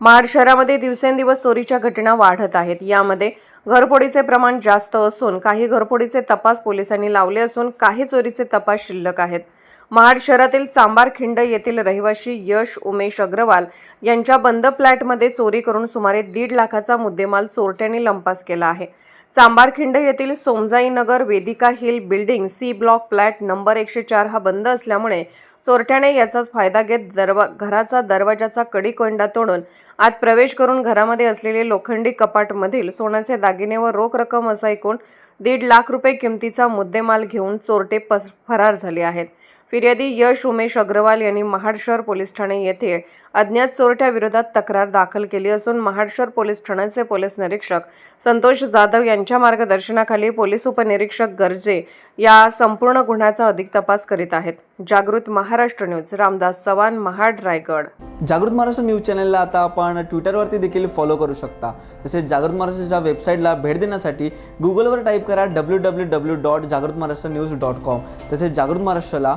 महाड शहरामध्ये दिवसेंदिवस चोरीच्या घटना वाढत आहेत. यामध्ये घरफोडीचे प्रमाण जास्त असून काही घरफोडीचे तपास पोलिसांनी लावले असून काही चोरीचे तपास शिल्लक आहेत. महाड शहरातील चांबारखिंड येथील रहिवाशी यश उमेश अग्रवाल यांच्या बंद फ्लॅटमध्ये चोरी करून सुमारे दीड लाखाचा मुद्देमाल चोरट्यांनी लंपास केला आहे. चांबारखिंड येथील Somjai Nagar Vedika hill building C block flat number एकशे चार हा बंद असल्यामुळे चोरट्याने याचाच फायदा घेत दरवा घराचा दरवाजाचा कडी कोंडा तोडून आत प्रवेश करून घरामध्ये असलेले लोखंडी कपाटमधील सोन्याचे दागिने व रोख रक्कम असा एकूण दीड लाख रुपये किमतीचा मुद्देमाल घेऊन चोरटे पस फरार झाले आहेत. फिर्यादी यश उमेश अग्रवाल यांनी महाड शहर पोलीस ठाणे येथे अज्ञात चोरट्याविरोधात तक्रार दाखल केली असून महाड शहर पोलीस ठाण्याचे पोलीस निरीक्षक संतोष जाधव यांच्या मार्गदर्शनाखाली पोलीस उपनिरीक्षक गर्जे या संपूर्ण गुन्ह्याचा अधिक तपास करीत आहेत. जागृत महाराष्ट्र न्यूज रामदास चव्हाण महाड रायगड. जागृत महाराष्ट्र न्यूज चॅनलला आता आपण ट्विटरवरती देखील फॉलो करू शकता. तसेच जागृत महाराष्ट्राच्या वेबसाईटला भेट देण्यासाठी गुगलवर टाईप करा डब्ल्यू डब्ल्यू डब्ल्यू डॉट जागृत महाराष्ट्र न्यूज डॉट कॉम तसेच जागृत महाराष्ट्राला